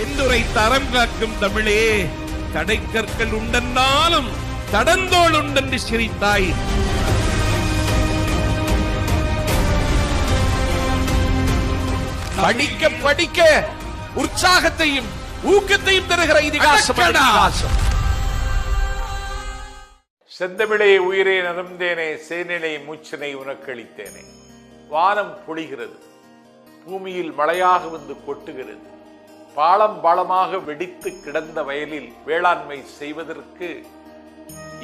என்றுரை தரம் காக்கும் தமிழே தடைக்கற்கள் உண்டென்றாலும் தடந்தோள் உண்டென்று சிரித்தாய். படிக்க படிக்க உற்சாகத்தையும் ஊக்கத்தையும் தருகிற இதிகாசம் செந்தமிழே உயிரே நலந்தேனே சேனிலை மூச்சினை உனக்களித்தேனே வானம் பொழிகிறது பூமியில் மழையாக வந்து கொட்டுகிறது. பாலம் பாலமாக வெடித்து கிடந்த வயலில் வேளாண்மை செய்வதற்கு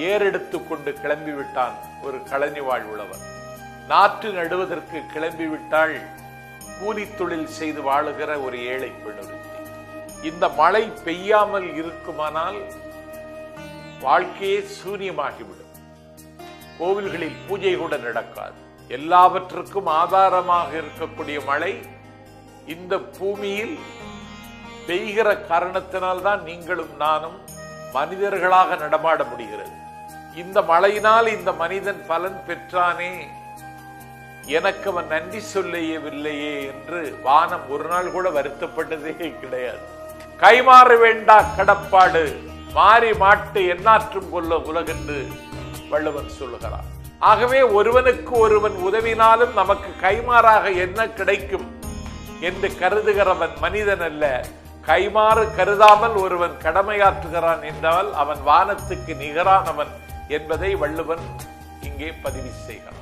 ஏறெடுத்து கொண்டு கிளம்பிவிட்டான் ஒரு களனி வாழ்வுள்ளவர் நாற்று நடுவதற்கு கிளம்பிவிட்டாள் கூலி தொழில் செய்து வாழுகிற ஒரு ஏழை பெண்ணுறுத்தி இந்த மழை பெய்யாமல் இருக்குமானால் வாழ்க்கையே சூரியமாகிவிடும் கோவில்களில் பூஜை கூட நடக்காது. எல்லாவற்றுக்கும் ஆதாரமாக இருக்கக்கூடிய மழை இந்த பூமியில் பெய்கிற காரணத்தினால்தான் நீங்களும் நானும் மனிதர்களாக நடமாட முடிகிறது. இந்த மழையினால் இந்த மனிதன் பலன் பெற்றானே. எனக்கு அவன் நன்றி சொல்லையவில்லையே என்று வானம் ஒரு நாள் கூட வருத்தப்பட்டதே கிடையாது. கைமாற வேண்டா கடப்பாடு. மாறி மாட்டு எண்ணாற்றும் கொள்ள உலகென்று வள்ளுவன் சொல்லுகிறான். ஆகவே ஒருவனுக்கு ஒருவன் உதவினாலும் நமக்கு கைமாறாக என்ன கிடைக்கும் என்று கருதுகிறவன் மனிதன் அல்ல. கைமாறு கருதாமல் ஒருவன் கடமையாற்றுகிறான் என்றால் அவன் வானத்துக்கு நிகரானவன் என்பதை வள்ளுவன் இங்கே பதிவு செய்கிறான்.